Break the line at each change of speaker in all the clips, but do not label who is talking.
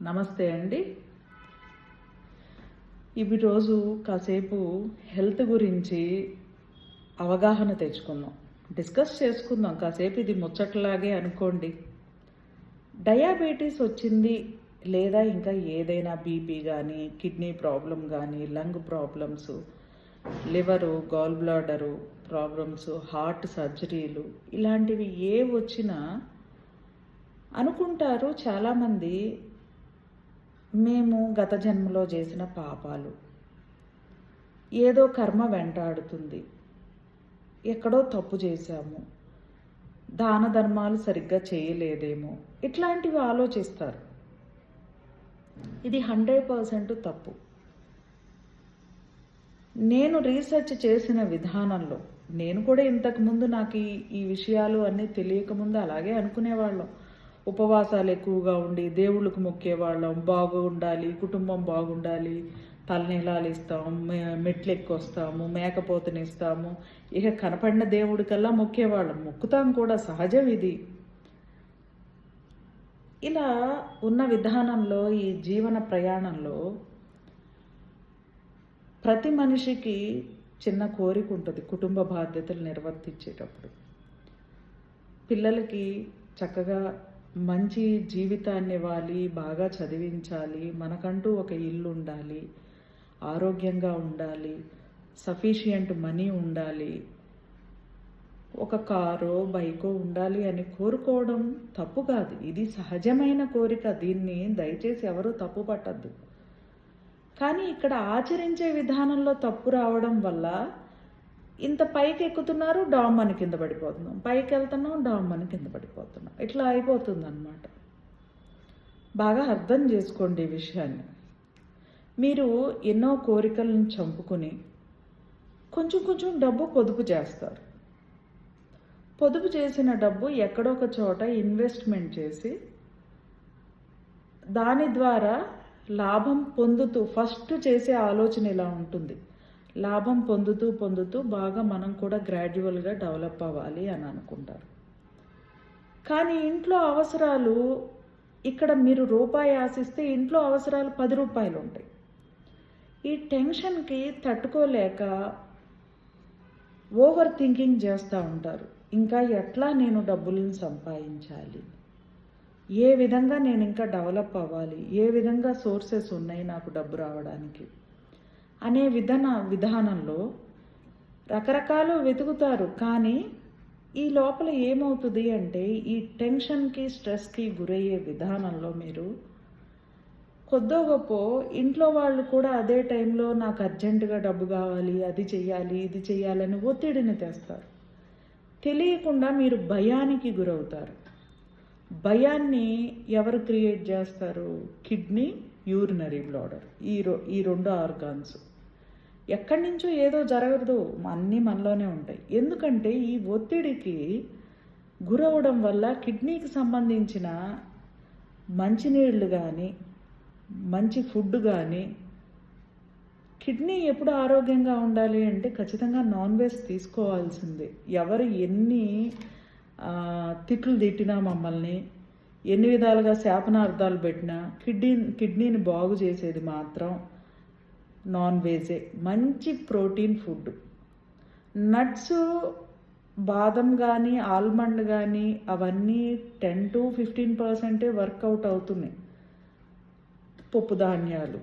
నమస్తే అండి. ఇవి రోజు కాసేపు హెల్త్ గురించి అవగాహన తెచ్చుకుందాం. డిస్కస్ చేసుకుందాం. కాసేపు ఇది ముచ్చట్లాగే అనుకోండి. డయాబెటీస్ వచ్చింది లేదా ఇంకా ఏదైనా బీపీ కానీ కిడ్నీ ప్రాబ్లం కానీ lung problems liver gall bladder problems heart సర్జరీలు ఇలాంటివి ఏ వచ్చినా అనుకుంటారు చాలామంది మేము గత జన్మలో చేసిన పాపాలు. ఏదో కర్మ వెంటాడుతుంది. ఎక్కడో తప్పు చేశాము. దాన ధర్మాలు సరిగ్గా చేయలేదేమో. ఇట్లాంటివి ఆలోచిస్తారు. ఇది హండ్రెడ్ పర్సెంట్ తప్పు. నేను రీసెర్చ్ చేసిన విధానంలో నేను కూడా ఇంతకుముందు నాకు ఈ విషయాలు అన్నీ తెలియకముందు అలాగే అనుకునేవాళ్ళం. ఉపవాసాలు ఎక్కువగా ఉండి దేవుళ్ళకు మొక్కేవాళ్ళం. బాగుండాలి కుటుంబం బాగుండాలి. తలనీలాలు ఇస్తాం మెట్లు ఎక్కొస్తాము మేకపోతనిస్తాము. ఇక కనపడిన దేవుడికల్లా మొక్కేవాళ్ళం. మొక్కుతాం కూడా సహజం ఇది. ఇలా ఉన్న విధానంలో ఈ జీవన ప్రయాణంలో ప్రతి మనిషికి చిన్న కోరిక ఉంటుంది కుటుంబ బాధ్యతలు నిర్వర్తించేటప్పుడు. పిల్లలకి చక్కగా మంచి జీవితాన్ని ఇవ్వాలి బాగా చదివించాలి మనకంటూ ఒక ఇల్లు ఉండాలి ఆరోగ్యంగా ఉండాలి సఫిషియంట్ మనీ ఉండాలి ఒక కారో బైకో ఉండాలి అని కోరుకోవడం తప్పు కాదు. ఇది సహజమైన కోరిక. దీన్ని దయచేసి ఎవరూ తప్పు పట్టద్దు. కానీ ఇక్కడ ఆచరించే విధానంలో తప్పు రావడం వల్ల ఇంత పైకి ఎక్కుతున్నారు డామ్ అని కింద పడిపోతున్నాం. పైకి వెళ్తున్నాం డామ్ అని కింద పడిపోతున్నాం. ఇట్లా అయిపోతుంది అనమాట బాగా అర్థం చేసుకోండి ఈ విషయాన్ని. మీరు ఎన్నో కోరికలను చంపుకుని కొంచెం కొంచెం డబ్బు పొదుపు చేస్తారు. పొదుపు చేసిన డబ్బు ఎక్కడొక చోట ఇన్వెస్ట్మెంట్ చేసి దాని ద్వారా లాభం పొందుతూ ఫస్ట్ చేసే ఆలోచన ఇలా ఉంటుంది. లాభం పొందుతూ పొందుతూ బాగా మనం కూడా గ్రాడ్యువల్గా డెవలప్ అవ్వాలి అని అనుకుంటారు. కానీ ఇంట్లో అవసరాలు ఇక్కడ మీరు రూపాయి ఆశిస్తే ఇంట్లో అవసరాలు పది రూపాయలు ఉంటాయి. ఈ టెన్షన్కి తట్టుకోలేక ఓవర్ థింకింగ్ చేస్తూ ఉంటారు. ఇంకా ఎట్లా నేను డబ్బులను సంపాదించాలి? ఏ విధంగా నేను ఇంకా డెవలప్ అవ్వాలి? ఏ విధంగా సోర్సెస్ ఉన్నాయి నాకు డబ్బు రావడానికి? అనే విధాన విధానంలో రకరకాలు వెతుకుతారు. కానీ ఈ లోపల ఏమవుతుంది అంటే ఈ టెన్షన్కి స్ట్రెస్కి గురయ్యే విధానంలో మీరు కొద్దో గొప్ప ఇంట్లో వాళ్ళు కూడా అదే టైంలో నాకు అర్జెంటుగా డబ్బు కావాలి అది చెయ్యాలి ఇది చెయ్యాలని ఒత్తిడిని తెస్తారు. తెలియకుండా మీరు భయానికి గురవుతారు. భయాన్ని ఎవరు క్రియేట్ చేస్తారు? కిడ్నీ యూరినరీ బ్లాడర్ ఈ రో ఈ రెండు ఆర్గాన్స్ ఎక్కడి నుంచో ఏదో జరగదు. అన్నీ మనలోనే ఉంటాయి. ఎందుకంటే ఈ ఒత్తిడికి గురవడం వల్ల కిడ్నీకి సంబంధించిన మంచినీళ్ళు కానీ మంచి ఫుడ్ కానీ కిడ్నీ ఎప్పుడు ఆరోగ్యంగా ఉండాలి అంటే ఖచ్చితంగా నాన్ వెజ్ తీసుకోవాల్సిందే. ఎవరు ఎన్ని తిట్లు తిట్టినా మమ్మల్ని ఎన్ని విధాలుగా శాపనార్థాలు పెట్టినా కిడ్నీ కిడ్నీని బాగు చేసేది మాత్రం నాన్ వెజే. మంచి ప్రోటీన్ ఫుడ్. నట్స్ బాదం కానీ ఆల్మండ్ కానీ అవన్నీ టెన్ టు ఫిఫ్టీన్ పర్సెంటే వర్కౌట్ అవుతున్నాయి. పప్పు ధాన్యాలు.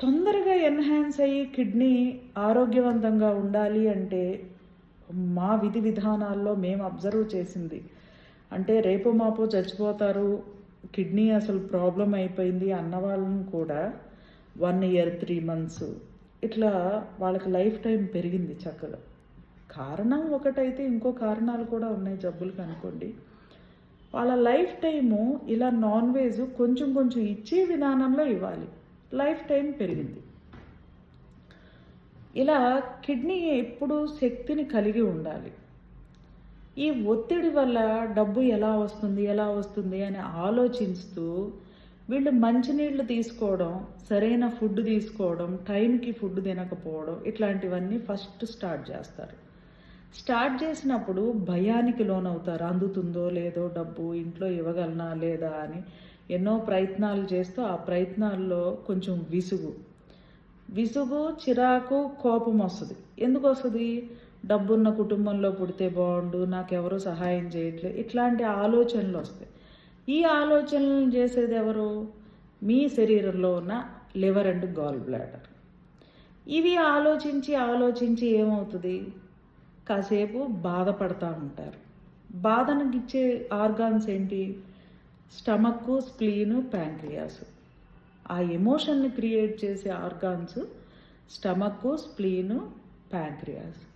తొందరగా ఎన్హాన్స్ అయ్యి కిడ్నీ ఆరోగ్యవంతంగా ఉండాలి అంటే మా విధి విధానాల్లో మేము అబ్జర్వ్ చేసింది అంటే రేపు మాపో చచ్చిపోతారు కిడ్నీ అసలు ప్రాబ్లం అయిపోయింది అన్న వాళ్ళని కూడా వన్ ఇయర్ త్రీ మంత్స్ ఇట్లా వాళ్ళకి లైఫ్ టైం పెరిగింది చక్కగా. కారణం ఒకటైతే ఇంకో కారణాలు కూడా ఉన్నాయి జబ్బులకు అనుకోండి. వాళ్ళ లైఫ్ టైము ఇలా నాన్ వెజ్ కొంచెం కొంచెం ఇచ్చే విధానంలో ఇవ్వాలి. లైఫ్ టైం పెరిగింది. ఇలా కిడ్నీ ఎప్పుడు శక్తిని కలిగి ఉండాలి. ఈ ఒత్తిడి వల్ల డబ్బు ఎలా వస్తుంది ఎలా వస్తుంది అని ఆలోచిస్తూ వీళ్ళు మంచినీళ్ళు తీసుకోవడం సరైన ఫుడ్ తీసుకోవడం టైంకి ఫుడ్ తినకపోవడం ఇట్లాంటివన్నీ ఫస్ట్ స్టార్ట్ చేస్తారు. స్టార్ట్ చేసినప్పుడు భయానికి లోనవుతారు. అందుతుందో లేదో డబ్బు ఇంట్లో ఇవ్వగలనా లేదా అని ఎన్నో ప్రయత్నాలు చేస్తూ ఆ ప్రయత్నాల్లో కొంచెం విసుగు. విసుగు చిరాకు కోపం వస్తుంది. ఎందుకు వస్తుంది? డబ్బున్న కుటుంబంలో పుడితే బాగుండు నాకెవరు సహాయం చేయట్లేదు ఇట్లాంటి ఆలోచనలు వస్తాయి. ఈ ఆలోచనలు చేసేది ఎవరు? మీ శరీరంలో ఉన్న లివర్ అండ్ గాల్ బ్లాడర్. ఇవి ఆలోచించి ఆలోచించి ఏమవుతుంది? కాసేపు బాధపడతా ఉంటారు. బాధను ఇచ్చే ఆర్గాన్స్ ఏంటి? Stomach spleen pancreas. ఆ ఎమోషన్ని క్రియేట్ చేసే ఆర్గాన్స్ స్టమక్ స్ప్లీను ప్యాంక్రియాస్.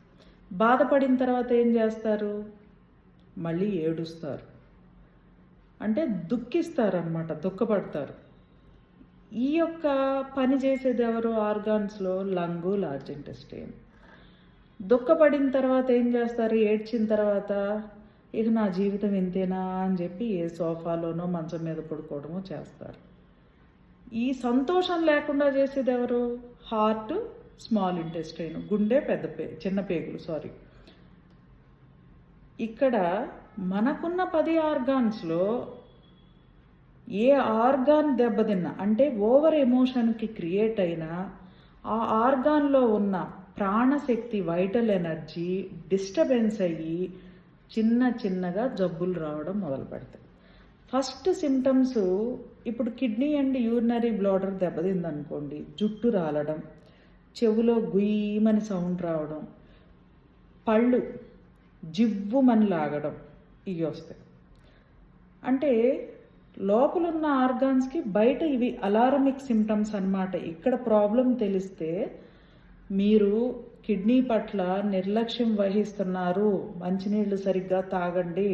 బాధపడిన తర్వాత ఏం చేస్తారు? మళ్ళీ ఏడుస్తారు. అంటే దుఃఖిస్తారనమాట దుఃఖపడతారు. ఈ యొక్క పని చేసేది ఎవరు? ఆర్గాన్స్లో లంగు లార్జ్ ఇంటెస్టైన్. దుఃఖపడిన తర్వాత ఏం చేస్తారు? ఏడ్చిన తర్వాత ఇక నా జీవితం ఇంతేనా అని చెప్పి ఏ సోఫాలోనో మంచం మీద పడుకోవడమో చేస్తారు. ఈ సంతోషం లేకుండా చేసేది ఎవరు? హార్ట్ స్మాల్ ఇంటెస్టైన్ గుండె పెద్ద పే చిన్న పేగులు సారీ. ఇక్కడ మనకున్న పది ఆర్గాన్స్లో ఏ ఆర్గాన్ దెబ్బతిన్నా అంటే ఓవర్ ఎమోషన్కి క్రియేట్ అయినా ఆ ఆర్గాన్లో ఉన్న ప్రాణశక్తి వైటల్ ఎనర్జీ డిస్టర్బెన్స్ అయ్యి చిన్న చిన్నగా జబ్బులు రావడం మొదలు పెడతాయి. ఫస్ట్ సిమ్టమ్స్ ఇప్పుడు కిడ్నీ అండ్ యూరినరీ బ్లాడర్ దెబ్బతిందనుకోండి జుట్టు రాలడం చెవులో గుయ్యమని సౌండ్ రావడం పళ్ళు జివ్వుమని లాగడం ఇవి వస్తాయి. అంటే లోపలున్న ఆర్గాన్స్కి బయట ఇవి అలారమిక్ సిమ్టమ్స్ అన్నమాట. ఇక్కడ ప్రాబ్లం తెలిస్తే మీరు కిడ్నీ పట్ల నిర్లక్ష్యం వహిస్తున్నారు మంచినీళ్ళు సరిగ్గా తాగండి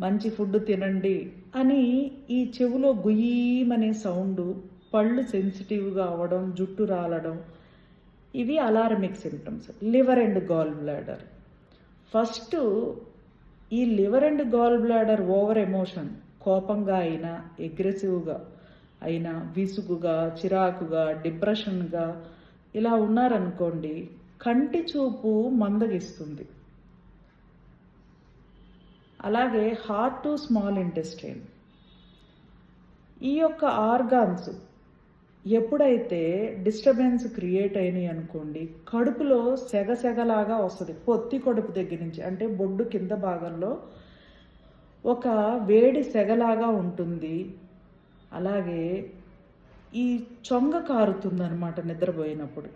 మంచి ఫుడ్ తినండి అని ఈ చెవులో గుయ్యమనే సౌండ్ పళ్ళు సెన్సిటివ్గా అవ్వడం జుట్టు రాలడం ఇవి alarmic symptoms liver and gall bladder first ఈ liver and gall bladder over emotion కోపంగా అయినా అగ్రెసివ్గా అయినా విసుగుగా చిరాకుగా డిప్రెషన్గా ఇలా ఉన్నారనుకోండి కంటి చూపు మందగిస్తుంది. అలాగే హార్ట్ టు స్మాల్ ఇంటెస్టైన్ ఈ యొక్క ఆర్గాన్స్ ఎప్పుడైతే డిస్టర్బెన్స్ క్రియేట్ అయినాయి అనుకోండి కడుపులో సెగసెగలాగా వస్తుంది. పొత్తి కడుపు దగ్గర నుంచి అంటే బొడ్డు కింద భాగంలో ఒక వేడి సెగలాగా ఉంటుంది. అలాగే ఈ చొంగ కారుతుంది అనమాట నిద్రపోయినప్పుడు.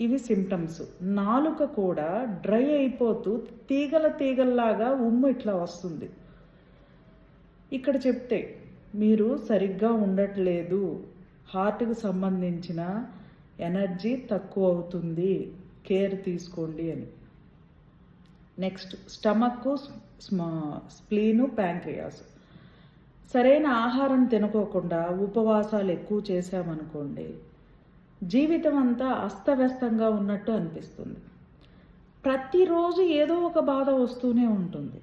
ఇవి సిమ్టమ్స్ నాలుక కూడా డ్రై అయిపోతూ తీగల తీగల్లాగా ఉమ్ము ఇట్లా వస్తుంది. ఇక్కడ చెప్తే మీరు సరిగ్గా ఉండట్లేదు. హార్ట్కి సంబంధించిన ఎనర్జీ తక్కువ అవుతుంది కేర్ తీసుకోండి అని. నెక్స్ట్ స్టమక్ స్మా స్ప్లీను ప్యాంక్రియాస్. సరైన ఆహారం తినకోకుండా ఉపవాసాలు ఎక్కువ చేశామనుకోండి జీవితం అంతా అస్తవ్యస్తంగా ఉన్నట్టు అనిపిస్తుంది. ప్రతిరోజు ఏదో ఒక బాధ వస్తూనే ఉంటుంది.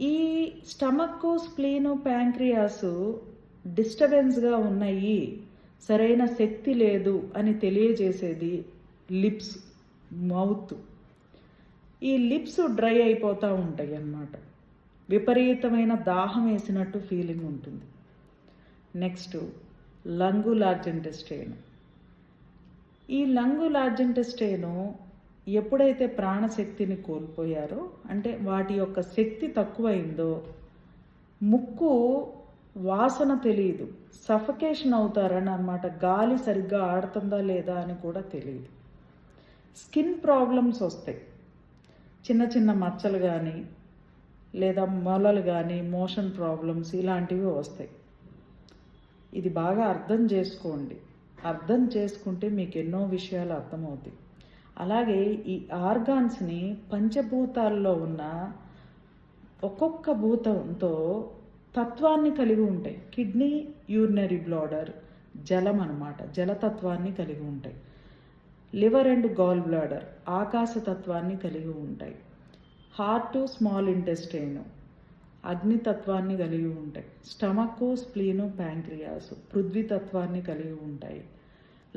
ఈ స్టమక్ స్ప్లీను ప్యాంక్రియాస్ డిస్టర్బెన్స్గా ఉన్నాయి సరైన శక్తి లేదు అని తెలియజేసేది లిప్స్ మౌత్. ఈ లిప్స్ డ్రై అయిపోతూ ఉంటాయి అన్నమాట. విపరీతమైన దాహం వేసినట్టు ఫీలింగ్ ఉంటుంది. నెక్స్ట్ లంగు లార్జ్ ఈ లంగు లార్జ్ ఎప్పుడైతే ప్రాణశక్తిని కోల్పోయారో అంటే వాటి యొక్క శక్తి తక్కువైందో ముక్కు వాసన తెలియదు సఫకేషన్ అవుతారని అనమాట గాలి సరిగ్గా ఆడుతుందా లేదా అని కూడా తెలియదు స్కిన్ ప్రాబ్లమ్స్ వస్తాయి. చిన్న చిన్న మచ్చలు కానీ లేదా మొలలు కానీ మోషన్ ప్రాబ్లమ్స్ ఇలాంటివి వస్తాయి. ఇది బాగా అర్థం చేసుకోండి. అర్థం చేసుకుంటే మీకు ఎన్నో విషయాలు అర్థమవుతాయి. అలాగే ఈ ఆర్గాన్స్ని పంచభూతాల్లో ఉన్న ఒక్కొక్క భూతంతో తత్వాన్ని కలిగి ఉంటాయి. కిడ్నీ యూరినరీ బ్లాడర్ జలం అనమాట జలతత్వాన్ని కలిగి ఉంటాయి. లివర్ అండ్ గాల్ బ్లాడర్ ఆకాశతత్వాన్ని కలిగి ఉంటాయి. హార్ట్ స్మాల్ ఇంటెస్టైన్ అగ్నితత్వాన్ని కలిగి ఉంటాయి. స్టమక్ స్ప్లీను ప్యాంక్రియాస్ పృథ్వీతత్వాన్ని కలిగి ఉంటాయి.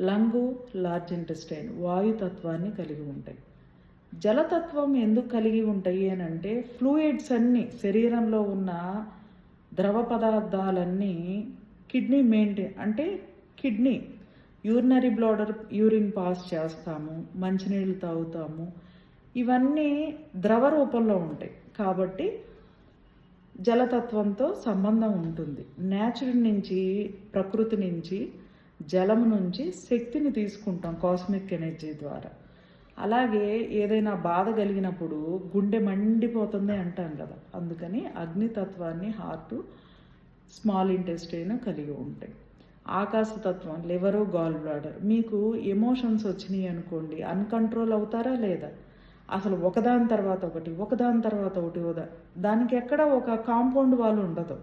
లంగు లార్జ్ ఇంటెస్టైన్ వాయుతత్వాన్ని కలిగి ఉంటాయి. జలతత్వం ఎందుకు కలిగి ఉంటాయి అని అంటే ఫ్లూయిడ్స్ అన్నీ శరీరంలో ఉన్న ద్రవ పదార్థాలన్నీ కిడ్నీ మెయింటైన్ అంటే kidney urinary bladder urine pass చేస్తాము మంచినీళ్ళు తాగుతాము. ఇవన్నీ ద్రవ రూపంలో ఉంటాయి. కాబట్టి జలతత్వంతో సంబంధం ఉంటుంది. నేచురల్ నుంచి ప్రకృతి నుంచి జలము నుంచి శక్తిని తీసుకుంటాం కాస్మిక్ ఎనర్జీ ద్వారా. అలాగే ఏదైనా బాధ కలిగినప్పుడు గుండె మండిపోతుంది అంటాం కదా. అందుకని అగ్నితత్వాన్ని హార్ట్ స్మాల్ ఇంటెస్టైన్ కలిగి ఉంటాయి ఆకాశతత్వం లివరు గాల్ బ్లాడర్ మీకు ఎమోషన్స్ వచ్చినాయి అనుకోండి అన్కంట్రోల్ అవుతారా లేదా? అసలు ఒకదాని తర్వాత ఒకటి ఒకదాని తర్వాత ఒకటి ఉదా దానికి ఎక్కడ ఒక కాంపౌండ్ వాళ్ళు ఉండదు.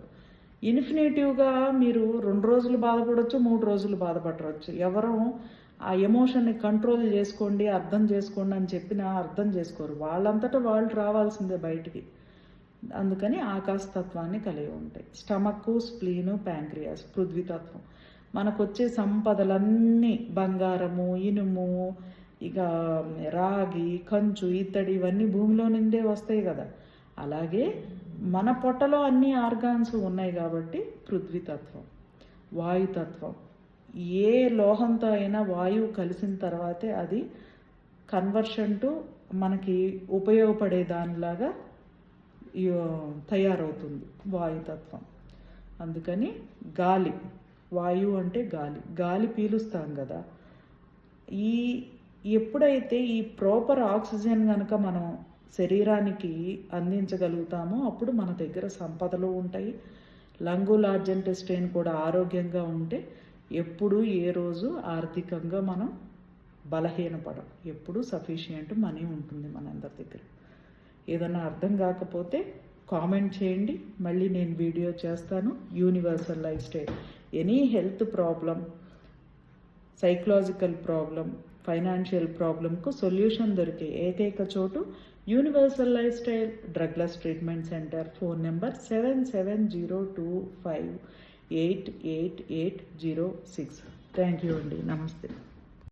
ఇన్ఫినిటివ్గా మీరు రెండు రోజులు బాధపడవచ్చు మూడు రోజులు బాధపడవచ్చు ఎవరో ఆ ఎమోషన్ని కంట్రోల్ చేసుకోండి అర్థం చేసుకోండి అని చెప్పినా అర్థం చేసుకోరు. వాళ్ళంతటా వాళ్ళు రావాల్సిందే బయటికి. అందుకని ఆకాశతత్వాన్ని కలిగి ఉంటాయి. స్టమక్ స్ప్లీను ప్యాంక్రియాస్ పృథ్వీతత్వం. మనకు వచ్చే సంపదలన్నీ బంగారము ఇనుము ఇక రాగి కంచు ఇత్తడి ఇవన్నీ భూమిలో నుండే వస్తాయి కదా. అలాగే మన పొట్టలో అన్ని ఆర్గాన్స్ ఉన్నాయి కాబట్టి పృథ్వీతత్వం వాయుతత్వం. ఏ లోహంతో అయినా వాయువు కలిసిన తర్వాతే అది కన్వర్షన్ టు మనకి ఉపయోగపడే దానిలాగా తయారవుతుంది వాయుతత్వం అందుకని గాలి వాయువు అంటే గాలి. గాలి పీలుస్తాం కదా. ఈ ఎప్పుడైతే ఈ ప్రాపర్ ఆక్సిజన్ కనుక మనం శరీరానికి అందించగలుగుతామో అప్పుడు మన దగ్గర సంపదలు ఉంటాయి. లంగు లార్జ్ స్టేన్ కూడా ఆరోగ్యంగా ఉంటే ఎప్పుడు ఏ రోజు ఆర్థికంగా మనం బలహీనపడం ఎప్పుడు సఫిషియంట్ మనీ ఉంటుంది మనందరి దగ్గర. ఏదన్నా అర్థం కాకపోతే కామెంట్ చేయండి. మళ్ళీ నేను వీడియో చేస్తాను. Universal lifestyle any health problem psychological problem financial ప్రాబ్లంకు solution దొరికే ఏకైక చోటు universal lifestyle drugless treatment centre phone number seven seven zero two five eight eight eight zero six. Thank you అండి. నమస్తే.